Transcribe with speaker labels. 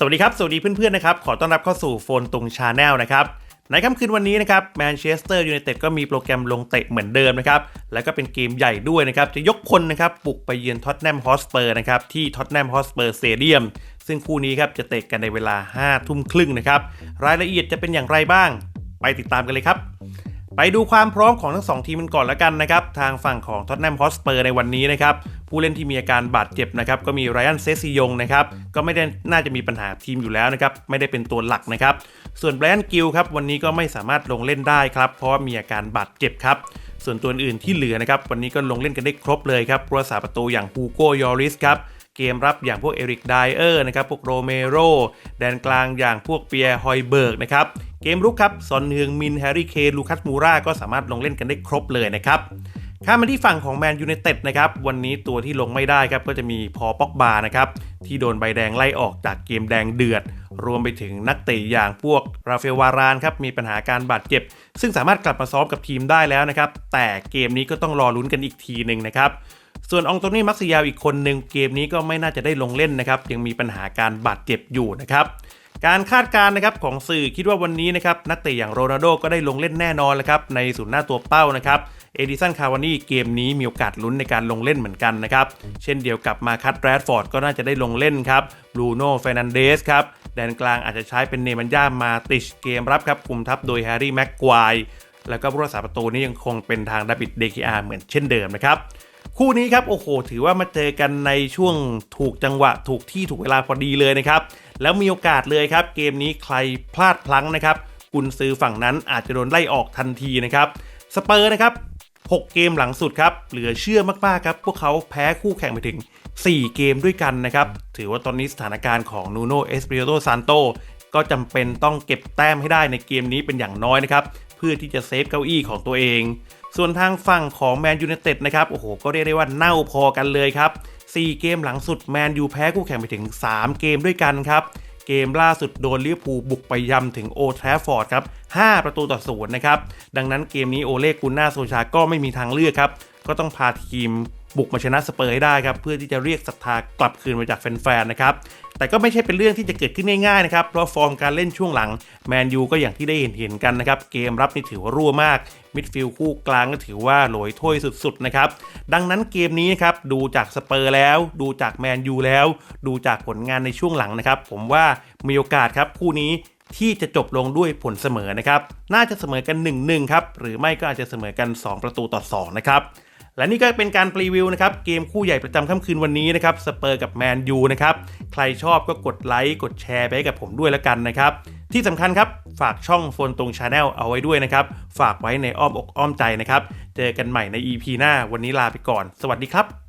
Speaker 1: สวัสดีครับ สวัสดีเพื่อนๆนะครับ ขอต้อนรับเข้าสู่โฟนตุงชาแนลนะครับ ในค่ำคืนวันนี้นะครับแมนเชสเตอร์ยูไนเต็ดก็มีโปรแกรมลงเตะเหมือนเดิมนะครับ แล้วก็เป็นเกมใหญ่ด้วยนะครับ จะยกคนนะครับบุกไปเยือนท็อตแนมฮอสเปอร์นะครับที่ท็อตแนมฮอสเปอร์สเตเดียมซึ่งคู่นี้ครับจะเตะกันในเวลา5ทุ่มครึ่งนะครับ รายละเอียดจะเป็นอย่างไรบ้าง ไปติดตามกันเลยครับ ไปดูความพร้อมของทั้งสองทีมกันก่อนแล้วกันนะครับ ทางฝั่งของท็อตแนมฮอสเปอร์ในวันนี้นะครับ ผู้เล่นที่มีอาการบาดเจ็บนะครับ ก็มีไรอันเซซิยงนะครับ ก็ไม่ได้น่าจะมีปัญหาทีมอยู่แล้วนะครับ ไม่ได้เป็นตัวหลักนะครับ ส่วนแบรนด์กิลครับ วันนี้ก็ไม่สามารถลงเล่นได้ครับ เพราะว่ามีอาการบาดเจ็บครับส่วนตัวอื่นที่เหลือนะครับวันนี้ก็ลงเล่นกันได้ครบเลยครับรักษาประตูอย่างฮูโกยอริสครับเกมรับอย่างพวกเอริกไดเออร์นะครับพวกโรเมโรแดนกลางอย่างพวกเปียร์ฮอยเบิร์กนะครับ มรุกครับซอนเฮืองมินแฮร์รี่เคนลูคัสมูราก็สามารถลงเล่นกันได้ครบเลยนะครับข้ามมาที่ฝั่งของแมนยู i นเต็ดนะครับวันนี้ตัวที่ลงไม่ได้ครับก็จะมีพอป็อกบานะครับที่โดนใบแดงไล่ออกจากเกมแดงเดือด รวมไปถึงนักเตะอย่างพวกราเฟลวารานครับมีปัญหาการบาดเจ็บ ซึ่งสามารถกลับมาซ้อมกับทีมได้แล้วนะครับแต่เกมนี้ก็ต้องรอลุ้นกันอีกทีหนึ่งนะครับส่วนองโตนี่มักซิยาวอีกคนหนึ่งเกมนี้ก็ไม่น่าจะได้ลงเล่นนะครับยังมีปัญหาการบาดเจ็บอยู่นะครับ การคาดการณ์นะครับของสื่อคิดว่าวันนี้นะครับนักเตะอย่างโรนัลโดก็ได้ลงเล่นแน่นอนแล้วครับในศูนย์หน้าตัวเป้านะครับเอดิสันคาวานี่เกมนี้มีโอกาสลุ้นในการลงเล่นเหมือนกันนะครับ เช่นเดียวกับมาคัตแรดฟอร์ดก็น่าจะได้ลงเล่นครับบรูโน่เฟรนันเดสครับแดนกลางอาจจะใช้เป็นเนมันย่ามาติชเกมรับครับคุมทัพโดยแฮร์รี่แม็กควายแล้วก็ผู้รักษาประตูนี่ยังคงเป็นทางดาบิดเดคิอาเหมือนเช่นเดิมนะครับคู่นี้ครับโอ้โห ถือว่ามาเจอกันในช่วงถูกจังหวะถูกที่ถูกเวลาพอดีเลยนะครับ แล้วมีโอกาสเลยครับ เกมนี้ใครพลาดพลั้งนะครับกุนซือฝั่งนั้นอาจจะโดนไล่ออกทันทีนะครับสเปอร์นะครับ 6 เกมหลังสุดครับ เหลือเชื่อมากๆครับ พวกเขาแพ้คู่แข่งไปถึง 4 เกมด้วยกันนะครับ ถือว่าตอนนี้สถานการณ์ของนูโนเอสเปริโตซานโตก็จำเป็นต้องเก็บแต้มให้ได้ในเกมนี้เป็นอย่างน้อยนะครับ เพื่อที่จะเซฟเก้าอี้ของตัวเอง ส่วนทางฝั่งของแมนยู i นเต็ดนะครับ โอ้โห ก็เรียกได้ว่าเน่าพอกันเลยครับ 4 เกมหลังสุดแมนยูแพ้คู่แข่งไปถึง 3 เกมด้วยกันครับ เกมล่าสุดโดนลิเวอร์พูลบุกไปยำถึงโอทฟฟอร์ดครับ 5 ประตูต่อศูนย์นะครับ ดังนั้นเกมนี้โอเล่กุนนาโซชาก็ไม่มีทางเลือกครับ ก็ต้องพาทีม บุกมาชนะสเปอร์ให้ได้ครับเพื่อที่จะเรียกศรัทธากลับคืนมาจากแฟนๆนะครับแต่ก็ไม่ใช่เป็นเรื่องที่จะเกิดขึ้นง่ายๆนะครับเพราะฟอร์มการเล่นช่วงหลังแมนยูก็อย่างที่ได้เห็นเห็นกันนะครับเกมรับนี่ถือว่ารั่วมากมิดฟิลด์คู่กลางก็ถือว่าโหลอยถ้วยสุดๆนะครับดังนั้นเกมนี้นะครับดูจากสเปอร์แล้ว ดูจากแมนยูแล้ว ดูจากผลงานในช่วงหลังนะครับ ผมว่ามีโอกาสครับคู่นี้ที่จะจบลงด้วยผลเสมอนะครับ น่าจะเสมอกัน 1-1 ครับ หรือไม่ก็อาจจะเสมอกัน 2 ประตูต่อ 2 นะครับ และนี่ก็เป็นการรีวิวนะครับเกมคู่ใหญ่ประจำค่ำคืนวันนี้นะครับสเปอร์กับแมนยูนะครับใครชอบก็กดไลค์กดแชร์ไปให้กับผมด้วยแล้วกันนะครับที่สำคัญครับฝากช่องโฟนตรงชาแนลเอาไว้ด้วยนะครับฝากไว้ในอ้อมอกอ้อมใจนะครับเจอกันใหม่ใน EP หน้าวันนี้ลาไปก่อน สวัสดีครับ